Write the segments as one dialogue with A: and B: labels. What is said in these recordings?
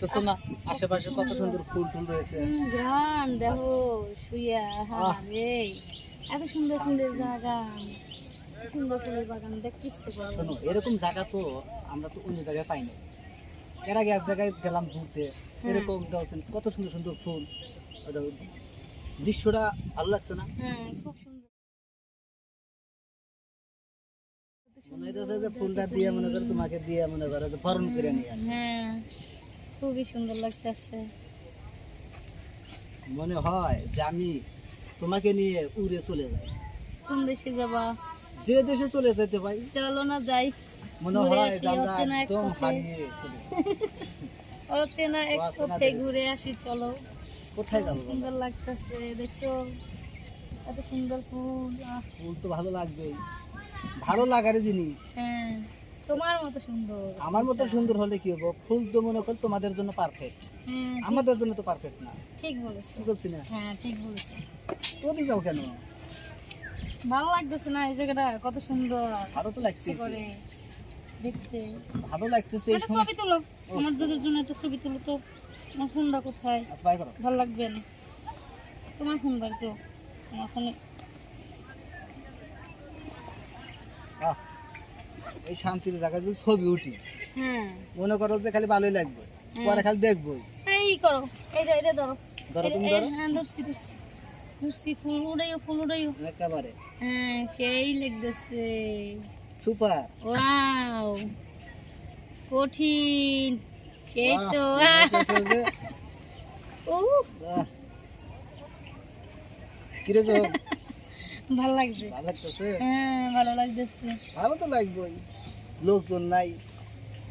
A: দেখতেছো না? আশেপাশে কত সুন্দর ফুল টুল রয়েছে।
B: হুম, দেখো শুইয়া রে। এত সুন্দর ফুলের এত সুন্দর ফুলের বাগান দেখতে
A: শোনো এরকম জায়গা তো আমরা তো অন্য জায়গায় পাই না এর আগে এক জায়গায় গেলাম ঘুরতে। এরকম দেখছেন কত সুন্দর সুন্দর ফুল। দৃশ্যটা ভালো লাগছে না?
B: হ্যাঁ খুব সুন্দর।
A: মনে হইতেছে যে ফুলটা দিয়ে মনে করে তোমাকে দিয়ে মনে করে যে বরণ করে নিয়ে
B: হ্যাঁ। খুবই সুন্দর লাগতেছে।
A: মনে হয় যে আমি তোমাকে নিয়ে উড়ে চলে যাই।
B: কোন দেশে যাবা?
A: যে দেশে চলে যেতে পাই
B: চলো না যাই।
A: মনে হয়
B: আসি,
A: যে আমরা
B: না এক
A: একদম হারিয়ে চলে
B: ও চেনা এক পথে ঘুরে আসি চলো।
A: কোথায় যাব?
B: সুন্দর লাগতেছে দেখছ? এত সুন্দর ফুল
A: ফুল তো ভালো লাগবেই। ভালো লাগার জিনিস।
B: হ্যাঁ। তোমার মতো সুন্দর।
A: আমার মতো সুন্দর হলে কি হব? ফুল তো মনে কর তোমাদের জন্য পারফেক্ট
B: হ্যাঁ
A: আমাদের জন্য তো পারফেক্ট না।
B: ঠিক বলেছ।
A: বলছি না?
B: হ্যাঁ ঠিক বলেছ।
A: যাও কেন?
B: ভালো লাগতেছে না এই জায়গাটা কত সুন্দর।
A: ভালো তো লাগছে
B: দেখতে।
A: ভালো লাগতেছে এই
B: ছবি তুলো। আমার দাদার জন্য একটা ছবি তুলো তো। আমার ফোনটা কোথায়?
A: আচ্ছা, বাই করো।
B: ভালো লাগবে না। তোমার ফোন বার করো আমার ফোনে
A: আহ, এই শান্তির জায়গায় যদি ছবি উঠি।
B: হ্যাঁ
A: মনে করো যে খালি ভালোই লাগবে। পরে খালি দেখবোই
B: এই করো। এই যে এটা ধরো।
A: ধরো তুমি ধরো।
B: হ্যাঁ ধরছি ধরছি। ধরছি ফুল উড়াইও ফুল উড়াইও।
A: একেবারে।
B: হ্যাঁ সেই লাগতেছে।
A: সুপার।
B: ওয়াও। কঠিন। সেই তো। ও
A: কীরকম
B: ভালো লাগছে।
A: ভালো লাগতেছে?
B: হ্যাঁ ভালো লাগতেছে।
A: ভালো তো লাগবেই। লোকজন নাই।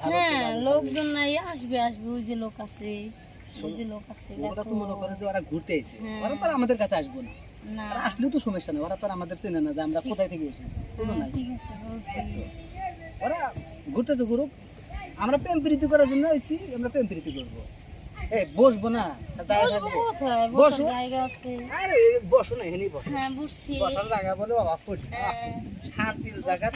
B: হ্যাঁ লোকজন নাই আসবে আসবে ওই যে লোক আছে ওই যে লোক আছে
A: ওরা তো মনে করে যে ওরা ঘুরতে
B: হ্যাঁ।
A: ওরা তো আমাদের কাছে আসব না।
B: না।
A: আসলেও তো সমস্যা নেই ওরা তো আমাদের চেনে না যে আমরা কোথায় থেকে এসেছি
B: হ্যাঁ,
A: না।
B: ঠিক আছে
A: ওরা ঘুরতেছে ঘুরুক। আমরা প্রেম প্রীতি করার জন্য আমরা প্রেম প্রীতি করব। এই বসবো না। বসো।
B: বসার জায়গা আছে।
A: আরে বসো না এখানেই বসো।
B: হ্যাঁ
A: বসার জায়গা বলে বাবা
B: হ্যাঁ,
A: শান্তির জায়গা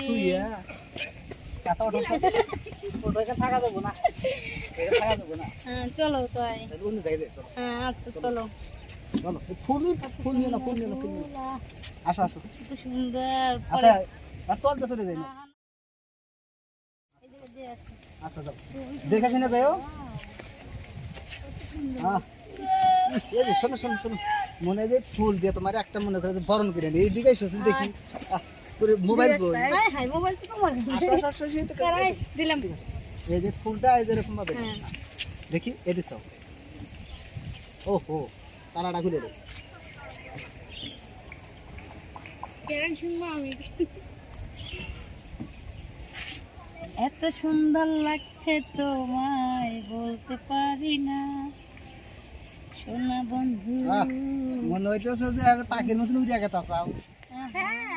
B: হ্যাঁ। চলো তাই
A: চলো।
B: হ্যাঁ আচ্ছা চলো।
A: চলো। ফুল ফুল নিয়ে না ফুল নিয়ে না ফুল নিয়ে আসো আসো।
B: সুন্দর।
A: আচ্ছা তোর যাই না। আচ্ছা যাও। দেখে শুনে যাও শোনো শোনো শোনো। মনে যে ফুল দিয়ে তোমার একটা মনে করে বরণ করে নিই। এইদিকে দেখি। করে মোবাইল বই।
B: দিলাম।
A: এই যে ফুলটা এই ভাবে।
B: হ্যাঁ।
A: দেখি এদিক চাও। ও হো তারাটা খুলে
B: এত সুন্দর লাগছে তোমায় বলতে পারি না। সোনা বন্ধু।
A: মনে হইতেছে যে পাখির মতন উড়িয়া গেতা চাও
B: হ্যাঁ।